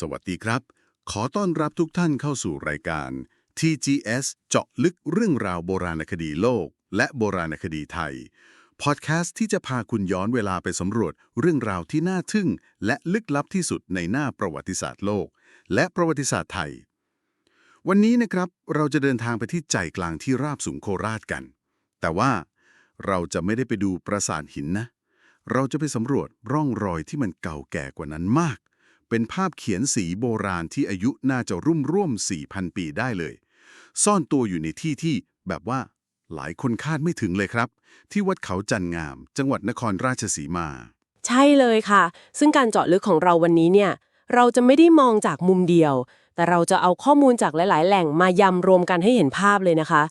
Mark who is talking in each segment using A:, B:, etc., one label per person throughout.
A: สวัสดีครับ ขอต้อนรับทุกท่านเข้าสู่รายการ TGS เจาะลึกเรื่องราวโบราณคดีโลก และโบราณคดีไทย พอดแคสต์ที่จะพาคุณย้อนเวลาไปสำรวจเรื่องราวที่น่าทึ่ง และลึกลับที่สุดในหน้าประวัติศาสตร์โลก และประวัติศาสตร์ไทย วันนี้นะครับเราจะเดินทางไปที่ใจกลางที่ราบสูงโคราชกัน แต่ว่าเราจะไม่ได้ไปดูปราสาทหินนะ เราจะไปสำรวจร่องรอยที่มันเก่าแก่กว่านั้นมาก เป็นภาพเขียนสีโบราณที่อายุน่าจะรุ่มร่วม 4,000 ปีได้เลย ซ่อนตัวอยู่ในที่ที่แบบว่าหลายคนคาดไม่ถึงเลยครับ ที่วัดเขาจันงาม จังหวัดนครราชสีมา
B: ใช่เลยค่ะ ซึ่งการเจาะลึกของเราวันนี้เนี่ย เราจะไม่ได้มองจากมุมเดียว แต่เราจะเอาข้อมูลจากหลาย ๆ แหล่งมายำรวมกันให้เห็นภาพเลยนะคะ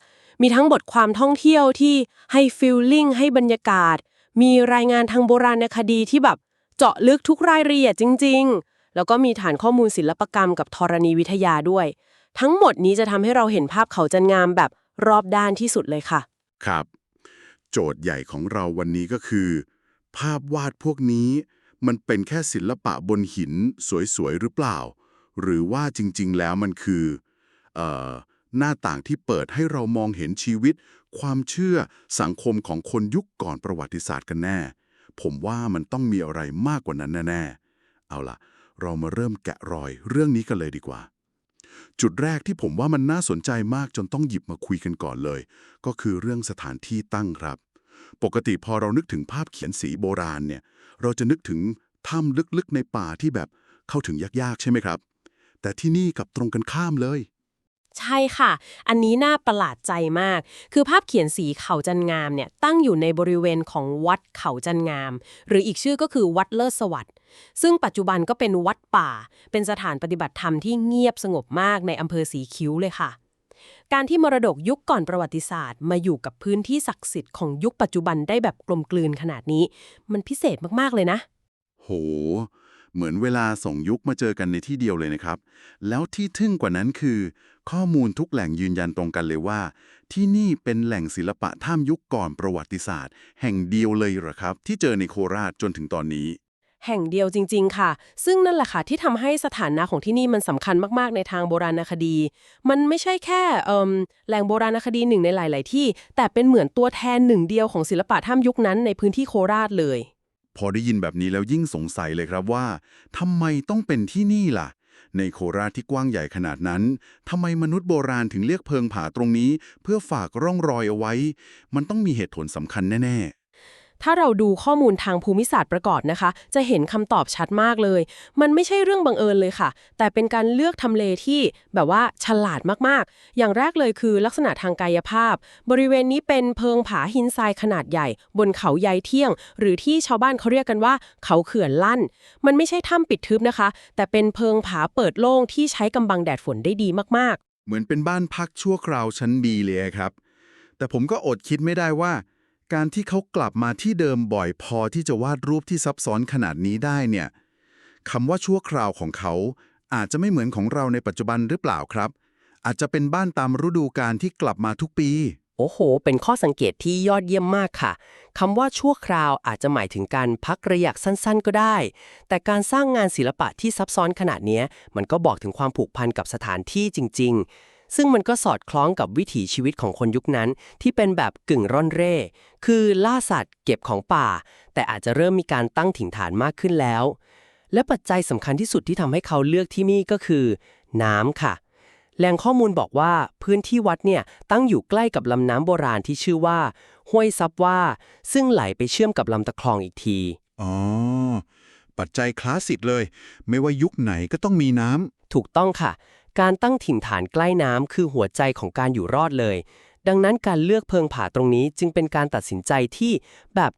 B: มีทั้งบทความท่องเที่ยวที่ให้ฟิลลิ่งให้บรรยากาศ มีรายงานทางโบราณคดีที่แบบเจาะลึกทุกรายละเอียดจริง ๆ แล้วก็มีฐานข้อมูลศิลปกรรมกับธรณีวิทยาด้วย ทั้งหมดนี้จะทำให้เราเห็นภาพเขาจันงามแบบรอบด้านที่สุดเลยค่ะ
A: ครับ โจทย์ใหญ่ของเราวันนี้ก็คือ ภาพวาดพวกนี้ มันเป็นแค่ศิลปะบนหินสวยๆหรือเปล่า หรือว่าจริงๆแล้วมันคือออหน้าต่างที่เปิดให้เรามองเห็นชีวิต ความเชื่อสังคมของคนยุคก่อนประวัติศาสตร์กันแน่ ผมว่ามันต้องมีอะไรมากกว่านั้นแน่ๆเอาล่ะ เรามาเริ่มแกะรอยเรื่องนี้กันเลยดีกว่า จุดแรกที่ผมว่ามันน่าสนใจมากจนต้องหยิบมาคุยกันก่อนเลย ก็คือเรื่องสถานที่ตั้งครับ ปกติพอเรานึกถึงภาพเขียนสีโบราณเนี่ย เราจะนึกถึงถ้ำลึกๆในป่าที่แบบเข้าถึงยากๆ ใช่ไหมครับ แต่ที่นี่กับตรงกันข้ามเลย
B: ใช่ค่ะ อันนี้น่าประหลาดใจมาก คือภาพเขียนสีเขาจันงามเนี่ยตั้งอยู่ในบริเวณของวัดเขาจันงาม หรืออีกชื่อก็คือวัดเลิศสวัสดิ์ ซึ่งปัจจุบันก็เป็นวัดป่า เป็นสถานปฏิบัติธรรมที่เงียบสงบมากในอำเภอสีคิ้วเลยค่ะ การที่มรดกยุคก่อนประวัติศาสตร์ มาอยู่กับพื้นที่ศักดิ์สิทธิ์ของยุคปัจจุบันได้แบบกลมกลืนขนาดนี้ มันพิเศษมากๆเลยนะ
A: โห เหมือนเวลาส่งยุคมาเจอกันในที่เดียวเลยนะครับ แล้วที่ทึ่งกว่านั้นคือ ข้อมูลทุกแหล่งยืนยันตรงกันเลยว่า ที่นี่เป็นแหล่งศิลปะถ้ำยุคก่อนประวัติศาสตร์ แห่งเดียวเลยเหรอครับ ที่เจอในโคราชจนถึงตอนนี้
B: แห่งเดียวจริง ๆ ค่ะ ซึ่งนั่นแหละค่ะที่ทำให้สถานะของที่นี่มันสำคัญมากๆ ในทางโบราณคดี มันไม่ใช่แค่เอิ่มแหล่งโบราณคดีหนึ่งในหลาย ๆ ที่ แต่เป็นเหมือนตัวแทนหนึ่งเดียวของศิลปะถ้ำยุคนั้นในพื้นที่โคราชเลย
A: พอได้ยินแบบนี้แล้วยิ่งสงสัยเลยครับว่าทำไมต้องเป็นที่นี่ล่ะ ในโคราชที่กว้างใหญ่ขนาดนั้นทำไมมนุษย์โบราณถึงเลือกเพิงผาตรงนี้ เพื่อฝากร่องรอยเอาไว้ มันต้องมีเหตุผลสำคัญแน่ๆ
B: ถ้าเราดูข้อมูลทางภูมิศาสตร์ประกอบนะคะ จะเห็นคำตอบชัดมากเลย มันไม่ใช่เรื่องบังเอิญเลยค่ะ แต่เป็นการเลือกทำเลที่แบบว่าฉลาดมากๆ อย่างแรกเลยคือลักษณะทางกายภาพ บริเวณนี้เป็นเพิงผาหินทรายขนาดใหญ่ บนเขายายเที่ยง หรือที่ชาวบ้านเขาเรียกกันว่า เขาเขื่อนลั่น มันไม่ใช่ถ้ำปิดทึบนะคะ แต่เป็นเพิงผาเปิดโล่งที่ใช้กำบังแดดฝนได้ดีมากๆ
A: ๆเหมือนเป็นบ้านพักชั่วคราวชั้นดีเลยครับ แต่ผมก็อดคิดไม่ได้ว่า การที่เขากลับมาที่เดิมบ่อยพอที่จะวาดรูปที่ซับซ้อนขนาดนี้ได้เนี่ยคำว่าชั่วคราวของเขาอาจจะไม่เหมือนของเราในปัจจุบันหรือเปล่าครับ อาจจะเป็นบ้านตามฤดูกาลที่กลับมาทุกปี
B: โอ้โห เป็นข้อสังเกตที่ยอดเยี่ยมมากค่ะคำว่าชั่วคราวอาจจะหมายถึงการพักระยะสั้นๆ ก็ได้ แต่การสร้างงานศิลปะที่ซับซ้อนขนาดนี้มันก็บอกถึงความผูกพันกับสถานที่จริง ๆ ซึ่งมันก็สอดคล้องกับวิถีชีวิตของคนยุคนั้น ที่เป็นแบบกึ่งร่อนเร่ คือล่าสัตว์เก็บของป่า แต่อาจจะเริ่มมีการตั้งถิ่นฐานมากขึ้นแล้ว และปัจจัยสำคัญที่สุดที่ทำให้เขาเลือกที่นี่ก็คือ น้ำค่ะ แหล่งข้อมูลบอกว่าพื้นที่วัดเนี่ยตั้งอยู่ใกล้กับลำน้ำโบราณที่ชื่อว่า ห้วยซับว่า ซึ่งไหลไปเชื่อมกับลำตะคลองอีกที
A: อ๋อปัจจัยคลาสสิกเลย ไม่ว่ายุคไหนก็ต้องมีน้ำ
B: ถูกต้องค่ะ การตั้งถิ่นฐานใกล้น้ำคือหัวใจของการอยู่รอดเลย ดังนั้นการเลือกเพิงผาตรงนี้จึงเป็นการตัดสินใจที่แบบ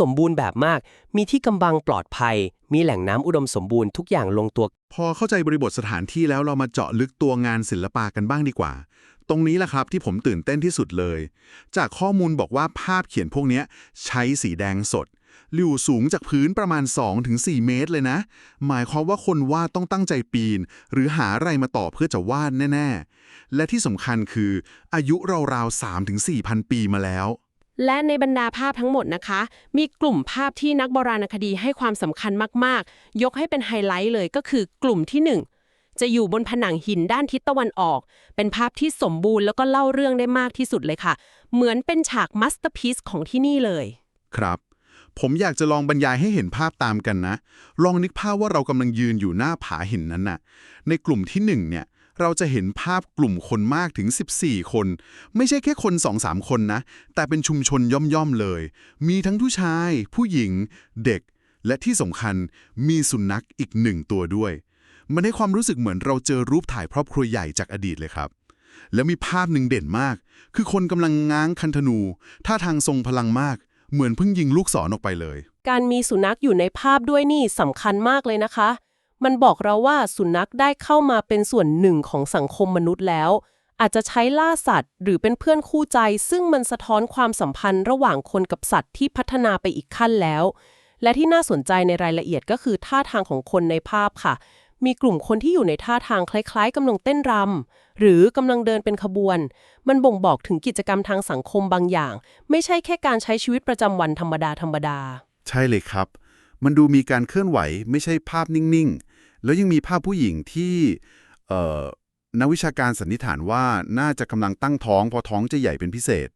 B: สมบูรณ์แบบมาก มีที่กำบังปลอดภัย มีแหล่งน้ำอุดมสมบูรณ์ทุกอย่างลงตัว
A: พอเข้าใจบริบทสถานที่แล้วเรามาเจาะลึกตัวงานศิลปะกันบ้างดีกว่า ตรงนี้แหละครับที่ผมตื่นเต้นที่สุดเลย จากข้อมูลบอกว่าภาพเขียนพวกนี้ใช้สีแดงสด อยู่สูงจากพื้นประมาณ 2-4 เมตรเลยนะ หมายความว่าคนวาดต้องตั้งใจปีน หรือหาอะไรมาต่อเพื่อจะวาดแน่ ๆ และที่สำคัญคืออายุราวๆ3-4พันปีมาแล้ว
B: และในบรรดาภาพทั้งหมดนะคะ มีกลุ่มภาพที่นักโบราณคดีให้ความสำคัญมากๆ ยกให้เป็นไฮไลท์เลยก็คือกลุ่มที่ 1 จะอยู่บนผนังหินด้านทิศตะวันออก เป็นภาพที่สมบูรณ์แล้วก็เล่าเรื่องได้มากที่สุดเลยค่ะ เหมือนเป็นฉากมัสเตอร์พีซของที่นี่เลย
A: ครับ ผมอยากจะลองบรรยายให้เห็นภาพตามกันนะ ลองนึกภาพว่าเรากำลังยืนอยู่หน้าผาหินนั้นน่ะ ในกลุ่มที่หนึ่งเนี่ย เราจะเห็นภาพกลุ่มคนมากถึง 14 คน ไม่ใช่แค่คน 2-3 คนนะ แต่เป็นชุมชนย่อมๆเลย มีทั้งผู้ชาย ผู้หญิง เด็ก และที่สำคัญมีสุนัขอีกหนึ่งตัวด้วย มันให้ความรู้สึกเหมือนเราเจอรูปถ่ายครอบครัวใหญ่จากอดีตเลยครับแล้วมีภาพหนึ่งเด่นมาก คือคนกำลังง้างคันธนู ท่าทางทรงพลังมาก เหมือนเพิ่งยิงลูกศรออกไปเลย
B: การมีสุนัขอยู่ในภาพด้วยนี่สำคัญมากเลยนะคะ มันบอกเราว่าสุนัขได้เข้ามาเป็นส่วนหนึ่งของสังคมมนุษย์แล้ว อาจจะใช้ล่าสัตว์ หรือเป็นเพื่อนคู่ใจ ซึ่งมันสะท้อนความสัมพันธ์ระหว่างคนกับสัตว์ที่พัฒนาไปอีกขั้นแล้ว และที่น่าสนใจในรายละเอียดก็คือท่าทางของคนในภาพค่ะ มีกลุ่มคนที่อยู่ในท่าทางคล้ายๆกำลังเต้นรำหรือกำลังเดินเป็นขบวน มันบ่งบอกถึงกิจกรรมทางสังคมบางอย่าง ไม่ใช่แค่การใช้ชีวิตประจำวันธรรมดาธรรมดา
A: ใช่เลยครับ มันดูมีการเคลื่อนไหวไม่ใช่ภาพนิ่งๆ แล้วยังมีภาพผู้หญิงที่นักวิชาการสันนิษฐานว่าน่าจะกำลังตั้งท้องเพราะท้องจะใหญ่เป็นพิเศษ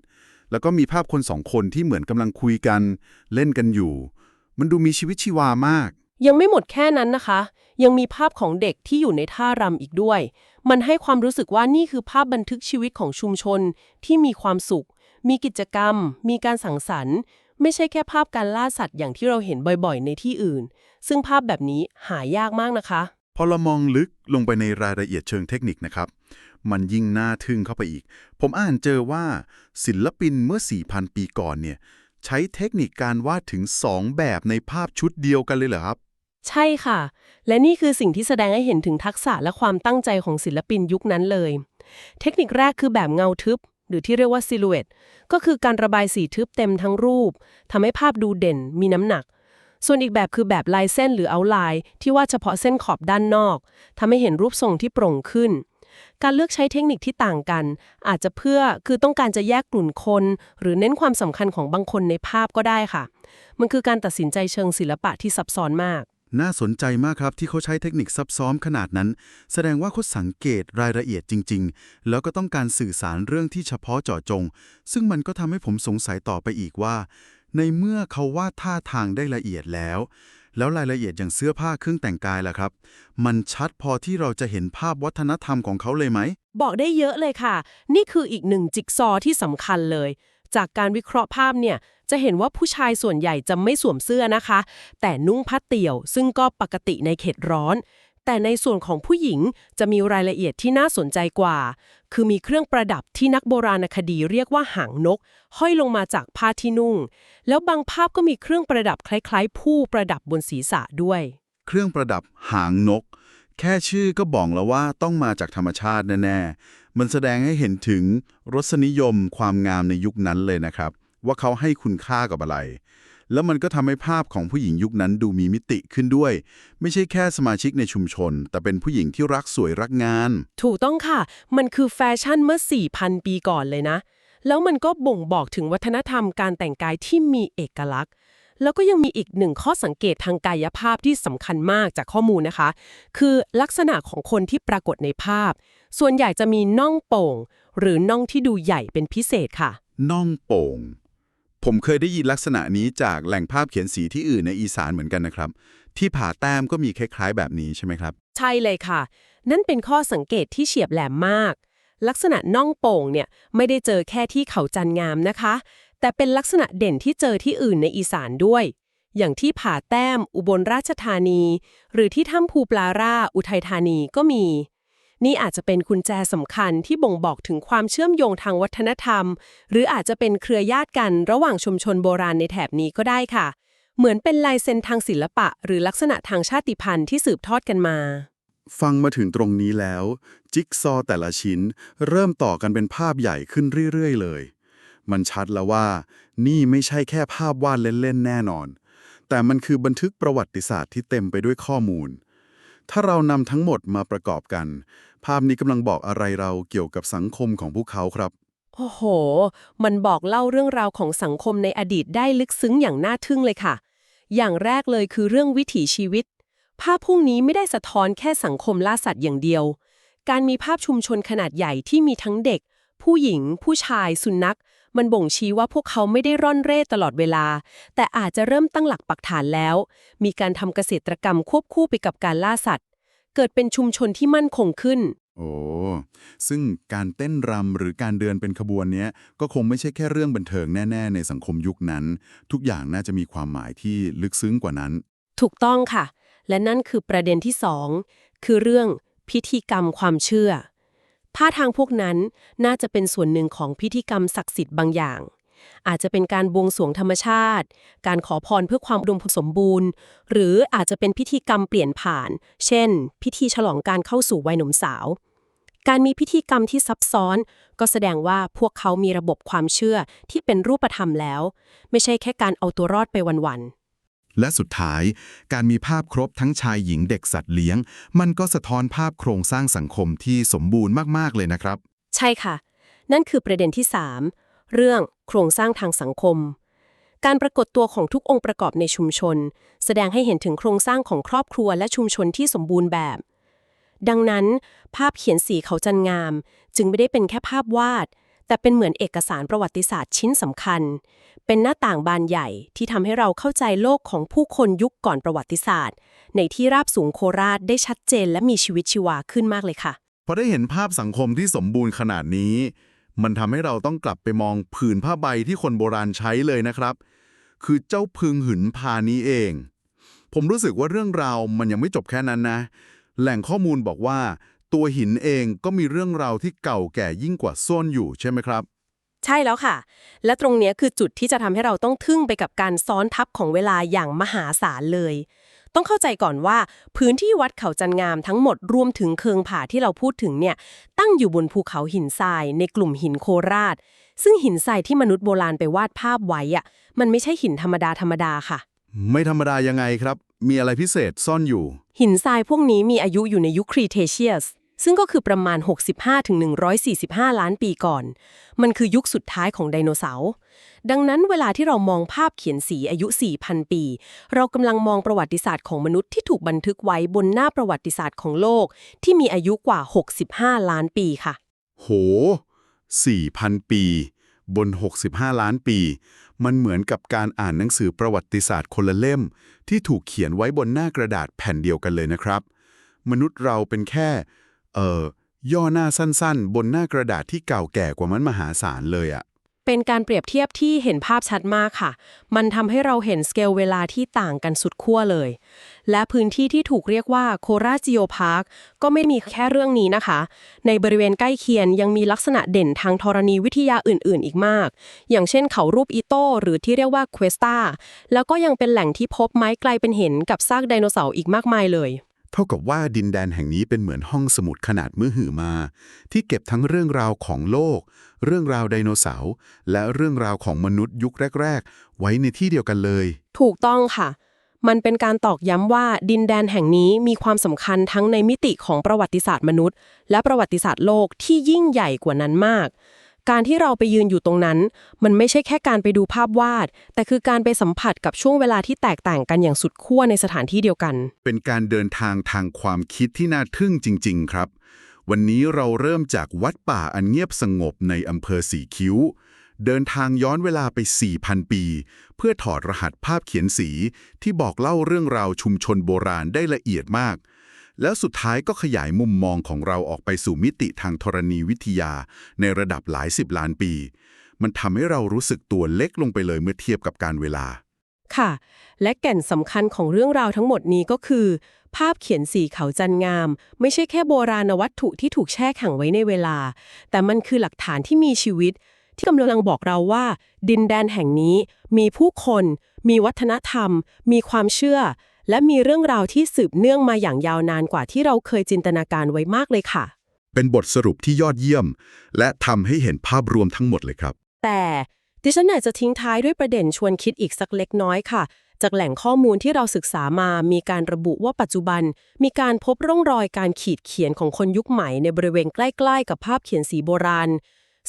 A: แล้วก็มีภาพคนสองคนที่เหมือนกำลังคุยกัน เล่นกันอยู่ มันดูมีชีวิตชีวามาก
B: ยังไม่หมดแค่นั้นนะคะ ยังมีภาพของเด็กที่อยู่ในท่ารำอีกด้วย มันให้ความรู้สึกว่านี่คือภาพบันทึกชีวิตของชุมชนที่มีความสุข มีกิจกรรม มีการสังสรรค์ ไม่ใช่แค่ภาพการล่าสัตว์อย่างที่เราเห็นบ่อยๆ ในที่อื่น ซึ่งภาพแบบนี้หายากมากนะคะ
A: พอเรามองลึกลงไปในรายละเอียดเชิงเทคนิคนะครับ มันยิ่งน่าทึ่งเข้าไปอีก ผมอ่านเจอว่าศิลปินเมื่อ 4,000 ปีก่อนเนี่ยใช้เทคนิคการวาดถึง 2 แบบในภาพชุดเดียวกันเลยเหรอครับ
B: ใช่ค่ะ และนี่คือสิ่งที่แสดงให้เห็นถึงทักษะและความตั้งใจของศิลปินยุคนั้นเลย เทคนิคแรกคือแบบเงาทึบ หรือที่เรียกว่าซิลูเอตก็คือการระบายสีทึบเต็มทั้งรูปทำให้ภาพดูเด่น มีน้ำหนัก ส่วนอีกแบบคือแบบลายเส้นหรือเอาลน์ที่วาดเฉพาะเส้นขอบด้านนอกทำให้เห็นรูปทรงที่โปร่งขึ้นการเลือกใช้เทคนิคที่ต่างกัน อาจจะเพื่อคือต้องการจะแยกกลุ่มคน หรือเน้นความสำคัญของบางคนในภาพก็ได้ค่ะ มันคือการตัดสินใจเชิงศิลปะที่ซับซ้อนมาก
A: น่าสนใจมากครับที่เขาใช้เทคนิคซับซ้อนขนาดนั้น แสดงว่าเขาสังเกตรายละเอียดจริง ๆ แล้วก็ต้องการสื่อสารเรื่องที่เฉพาะเจาะจง ซึ่งมันก็ทำให้ผมสงสัยต่อไปอีกว่า ในเมื่อเขาวาดท่าทางได้ละเอียดแล้ว แล้วรายละเอียดอย่างเสื้อผ้าเครื่องแต่งกายล่ะครับ มันชัดพอที่เราจะเห็นภาพวัฒนธรรมของเขาเลยไหม
B: บอกได้เยอะเลยค่ะ นี่คืออีกหนึ่งจิ๊กซอว์ที่สำคัญเลย จากการวิเคราะห์ภาพเนี่ยจะเห็นว่าผู้ชายส่วนใหญ่จะไม่สวมเสื้อนะคะ แต่นุ่งผ้าเตี่ยว ซึ่งก็ปกติในเขตร้อน แต่ในส่วนของผู้หญิงจะมีรายละเอียดที่น่าสนใจกว่า คือมีเครื่องประดับที่นักโบราณคดีเรียกว่าหางนก ห้อยลงมาจากผ้าที่นุ่ง แล้วบางภาพก็มีเครื่องประดับคล้ายๆ ผู้ประดับบนศีรษะด้วย
A: เครื่องประดับหางนก แค่ชื่อก็บอกแล้วว่าต้องมาจากธรรมชาติแน่ๆ มันแสดงให้เห็นถึงรสนิยมความงามในยุคนั้นเลยนะครับ ว่าเขาให้คุณค่ากับอะไร แล้วมันก็ทำให้ภาพของผู้หญิงยุคนั้นดูมีมิติขึ้นด้วย ไม่ใช่แค่สมาชิกในชุมชน แต่เป็นผู้หญิงที่รักสวยรักงาน
B: ถูกต้องค่ะ มันคือแฟชั่นเมื่อ 4,000 ปีก่อนเลยนะ แล้วมันก็บ่งบอกถึงวัฒนธรรมการแต่งกายที่มีเอกลักษณ์ แล้วก็ยังมีอีกหนึ่งข้อสังเกตทางกายภาพที่สำคัญมากจากข้อมูลนะคะ คือลักษณะของคนที่ปรากฏในภาพ ส่วนใหญ่จะมีน่องโป่ง หรือน่องที่ดูใหญ่เป็นพิเศษค่ะ
A: น่องโป่ง ผมเคยได้ยินลักษณะนี้จากแหล่งภาพเขียนสีที่อื่นในอีสานเหมือนกันนะครับ ที่ผาแต้มก็มีคล้ายๆ แบบนี้ใช่ไหมครับ
B: ใช่เลยค่ะ นั่นเป็นข้อสังเกตที่เฉียบแหลมมากลักษณะน่องโป่งเนี่ยไม่ได้เจอแค่ที่เขาจันงามนะคะ แต่เป็นลักษณะเด่นที่เจอที่อื่นในอีสานด้วย อย่างที่ผาแต้ม อุบลราชธานี หรือที่ถ้ำภูปลาร่า อุทัยธานีก็มี นี่อาจจะเป็นกุญแจสำคัญที่บ่งบอกถึงความเชื่อมโยงทางวัฒนธรรม หรืออาจจะเป็นเครือญาติกันระหว่างชุมชนโบราณในแถบนี้ก็ได้ค่ะ เหมือนเป็นลายเซ็นทางศิลปะ หรือลักษณะทางชาติพันธุ์ที่สืบทอดกันมา
C: ฟังมาถึงตรงนี้แล้ว จิ๊กซอว์แต่ละชิ้น เริ่มต่อกันเป็นภาพใหญ่ขึ้นเรื่อย ๆ เลย มันชัดแล้วว่า นี่ไม่ใช่แค่ภาพวาดเล่นๆแน่นอน แต่มันคือบันทึกประวัติศาสตร์ที่เต็มไปด้วยข้อมูล ถ้าเรานำทั้งหมดมาประกอบกัน ภาพนี้กำลังบอกอะไรเราเกี่ยวกับสังคมของพวกเขาครับ
B: โอ้โห มันบอกเล่าเรื่องราวของสังคมในอดีตได้ลึกซึ้งอย่างน่าทึ่งเลยค่ะ อย่างแรกเลยคือเรื่องวิถีชีวิต ภาพพวกนี้ไม่ได้สะท้อนแค่สังคมล่าสัตว์อย่างเดียว การมีภาพชุมชนขนาดใหญ่ที่มีทั้งเด็กผู้หญิง ผู้ชาย สุนัข มันบ่งชี้ว่าพวกเขาไม่ได้ร่อนเร่ตลอดเวลา แต่อาจจะเริ่มตั้งหลักปักฐานแล้ว มีการทำเกษตรกรรมควบคู่ไปกับการล่าสัตว์ เกิดเป็นชุมชนที่มั่นคงขึ้น
A: โอ้ซึ่งการเต้นรำหรือการเดินเป็นขบวนเนี้ยก็คงไม่ใช่แค่เรื่องบันเทิงแน่ ๆ ในสังคมยุคนั้น ทุกอย่างน่าจะมีความหมายที่ลึกซึ้งกว่านั้น
B: ถูกต้องค่ะ และนั่นคือประเด็นที่สองคือเรื่องพิธีกรรมความเชื่อ ท่าทางพวกนั้นน่าจะเป็นส่วนหนึ่งของพิธีกรรมศักดิ์สิทธิ์บางอย่าง อาจจะเป็นการบวงสรวงธรรมชาติ การขอพรเพื่อความอุดมสมบูรณ์ หรืออาจจะเป็นพิธีกรรมเปลี่ยนผ่าน เช่น พิธีฉลองการเข้าสู่วัยหนุ่มสาว การมีพิธีกรรมที่ซับซ้อน ก็แสดงว่าพวกเขามีระบบความเชื่อที่เป็นรูปธรรมแล้ว ไม่ใช่แค่การเอาตัวรอดไปวันๆ
A: และสุดท้าย การมีภาพครบทั้งชายหญิงเด็กสัตว์เลี้ยง มันก็สะท้อนภาพโครงสร้างสังคมที่สมบูรณ์มาก ๆ เลยนะครับ
B: ใช่ค่ะ นั่นคือประเด็นที่ 3 เรื่องโครงสร้างทางสังคม การปรากฏตัวของทุกองค์ประกอบในชุมชน แสดงให้เห็นถึงโครงสร้างของครอบครัวและชุมชนที่สมบูรณ์แบบ ดังนั้นภาพเขียนสีเขาจันงาม จึงไม่ได้เป็นแค่ภาพวาด แต่เป็นเหมือนเอกสารประวัติศาสตร์ชิ้นสำคัญ เป็นหน้าต่างบานใหญ่ที่ทำให้เราเข้าใจโลกของผู้คนยุคก่อนประวัติศาสตร์ ในที่ราบสูงโคราชได้ชัดเจนและมีชีวิตชีวาขึ้นมากเลยค่ะ
A: พอได้เห็นภาพสังคมที่สมบูรณ์ขนาดนี้ มันทำให้เราต้องกลับไปมองผืนผ้าใบที่คนโบราณใช้เลยนะครับ คือเจ้าพึงหืนพานี้เอง ผมรู้สึกว่าเรื่องราวมันยังไม่จบแค่นั้นนะ แหล่งข้อมูลบอกว่า ตัวหินเองก็มีเรื่องราวที่เก่าแก่ยิ่งกว่าส้นอยู่ใช่ไหมครับ
B: ใช่แล้วค่ะ และตรงเนี้ยคือจุดที่จะทำให้เราต้องทึ่งไปกับการซ้อนทับของเวลาอย่างมหาศาลเลย ต้องเข้าใจก่อนว่า พื้นที่วัดเขาจันงามทั้งหมดรวมถึงเคืองผาที่เราพูดถึงเนี่ยตั้งอยู่บนภูเขาหินทราย ในกลุ่มหินโคราช ซึ่งหินทรายที่มนุษย์โบราณไปวาดภาพไว้อะมันไม่ใช่หินธรรมดาธรรมดาค่ะ
A: ไม่ธรรมดายังไงครับ มีอะไรพิเศษซ่อนอยู่
B: หินทรายพวกนี้มีอายุอยู่ในยุคครีเทเชียส ซึ่งก็คือประมาณ 65-145 ล้านปีก่อน มันคือยุคสุดท้ายของไดโนเสาร์ ดังนั้นเวลาที่เรามองภาพเขียนสีอายุ 4,000 ปี เรากำลังมองประวัติศาสตร์ของมนุษย์ที่ถูกบันทึกไว้บนหน้าประวัติศาสตร์ของโลก ที่มีอายุกว่า 65 ล้านปีค่ะ
A: โห 4,000 ปี บน 65 ล้านปี มันเหมือนกับการอ่านหนังสือประวัติศาสตร์คนละเล่ม ที่ถูกเขียนไว้บนหน้ากระดาษแผ่นเดียวกันเลยนะครับ มนุษย์เราเป็นแค่ เอ่อย่อหน้าสั้นๆ บนหน้ากระดาษที่เก่าแก่กว่ามันมหาศาลเลยอะ
B: เป็นการเปรียบเทียบที่เห็นภาพชัดมากค่ะ มันทำให้เราเห็นสเกลเวลาที่ต่างกันสุดขั้วเลย และพื้นที่ที่ถูกเรียกว่าโคราจิโอพาร์คก็ไม่มีแค่เรื่องนี้นะคะ ในบริเวณใกล้เคียงยังมีลักษณะเด่นทางธรณีวิทยาอื่นๆ อีกมาก อย่างเช่นเขารูปอีโต้หรือที่เรียกว่าเควสตาแล้วก็ยังเป็นแหล่งที่พบไม้ไกลเป็นเห็นกับซากไดโนเสาร์อีกมากมายเลย
A: เท่ากับว่าดินแดนแห่งนี้เป็นเหมือนห้องสมุดขนาดมือหือมา ที่เก็บทั้งเรื่องราวของโลก เรื่องราวไดโนเสาร์และเรื่องราวของมนุษย์ยุคแรก ๆ ไว้ในที่เดียวกันเลย
B: ถูกต้องค่ะ มันเป็นการตอกย้ำว่าดินแดนแห่งนี้มีความสำคัญทั้งในมิติของประวัติศาสตร์มนุษย์ และประวัติศาสตร์โลกที่ยิ่งใหญ่กว่านั้นมาก การที่เราไปยืนอยู่ตรงนั้น มันไม่ใช่แค่การไปดูภาพวาด แต่คือการไปสัมผัสกับช่วงเวลาที่แตกต่างกันอย่างสุดขั้วในสถานที่เดียวกัน
A: เป็นการเดินทางทางความคิดที่น่าทึ่งจริง ๆ ครับ วันนี้เราเริ่มจากวัดป่าอันเงียบสงบในอำเภอสีคิ้ว เดินทางย้อนเวลาไป 4,000 ปี เพื่อถอดรหัสภาพเขียนสีที่บอกเล่าเรื่องราวชุมชนโบราณได้ละเอียดมาก แล้วสุดท้ายก็ขยายมุมมองของเราออกไปสู่มิติทางธรณีวิทยา ในระดับหลายสิบล้านปี มันทำให้เรารู้สึกตัวเล็กลงไปเลยเมื่อเทียบกับการเวลา
B: ค่ะ และแก่นสำคัญของเรื่องราวทั้งหมดนี้ก็คือ ภาพเขียนสีเขาจันงาม ไม่ใช่แค่โบราณวัตถุที่ถูกแช่แข็งไว้ในเวลา แต่มันคือหลักฐานที่มีชีวิต ที่กำลังบอกเราว่า ดินแดนแห่งนี้ มีผู้คน มีวัฒนธรรม มีความเชื่อ และมีเรื่องราวที่สืบเนื่องมาอย่างยาวนานกว่าที่เราเคยจินตนาการไว้มากเลยค่ะ
A: เป็นบทสรุปที่ยอดเยี่ยม และทำให้เห็นภาพรวมทั้งหมดเลยครับ
B: แต่ดิฉันอยากจะทิ้งท้ายด้วยประเด็นชวนคิดอีกสักเล็กน้อยค่ะ จากแหล่งข้อมูลที่เราศึกษามา มีการระบุว่าปัจจุบัน มีการพบร่องรอยการขีดเขียนของคนยุคใหม่ในบริเวณใกล้ ๆ กับภาพเขียนสีโบราณ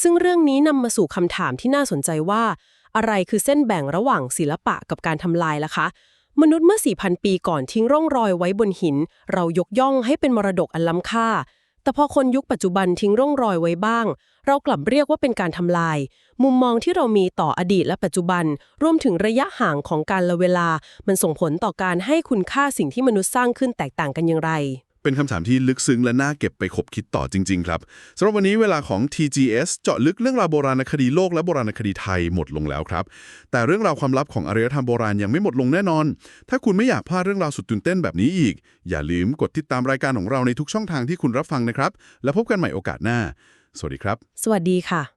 B: ซึ่งเรื่องนี้นำมาสู่คำถามที่น่าสนใจว่า อะไรคือเส้นแบ่งระหว่างศิลปะกับการทำลายล่ะคะ มนุษย์เมื่อ 4,000 ปีก่อนทิ้งร่องรอยไว้บนหิน เรายกย่องให้เป็นมรดกอันล้ำค่า แต่พอคนยุคปัจจุบันทิ้งร่องรอยไว้บ้าง เรากลับเรียกว่าเป็นการทำลาย มุมมองที่เรามีต่ออดีตและปัจจุบัน รวมถึงระยะห่างของการละเวลา มันส่งผลต่อการให้คุณค่าสิ่งที่มนุษย์สร้างขึ้นแตกต่างกันอย่างไร
A: เป็นคำถามที่ลึกซึ้งและน่าเก็บไปคบคิดต่อจริง ๆ ครับสำหรับวันนี้เวลาของ TGS เจาะลึกเรื่องราวโบราณคดีโลกและโบราณคดีไทยหมดลงแล้วครับ แต่เรื่องราวความลับของอารยธรรมโบราณยังไม่หมดลงแน่นอน ถ้าคุณไม่อยากพลาดเรื่องราวสุดตื่นเต้นแบบนี้อีก อย่าลืมกดติดตามรายการของเราในทุกช่องทางที่คุณรับฟังนะครับ แล้วพบกันใหม่โอกาสหน้า สวัสดีครับ
B: สวัสดีค่ะ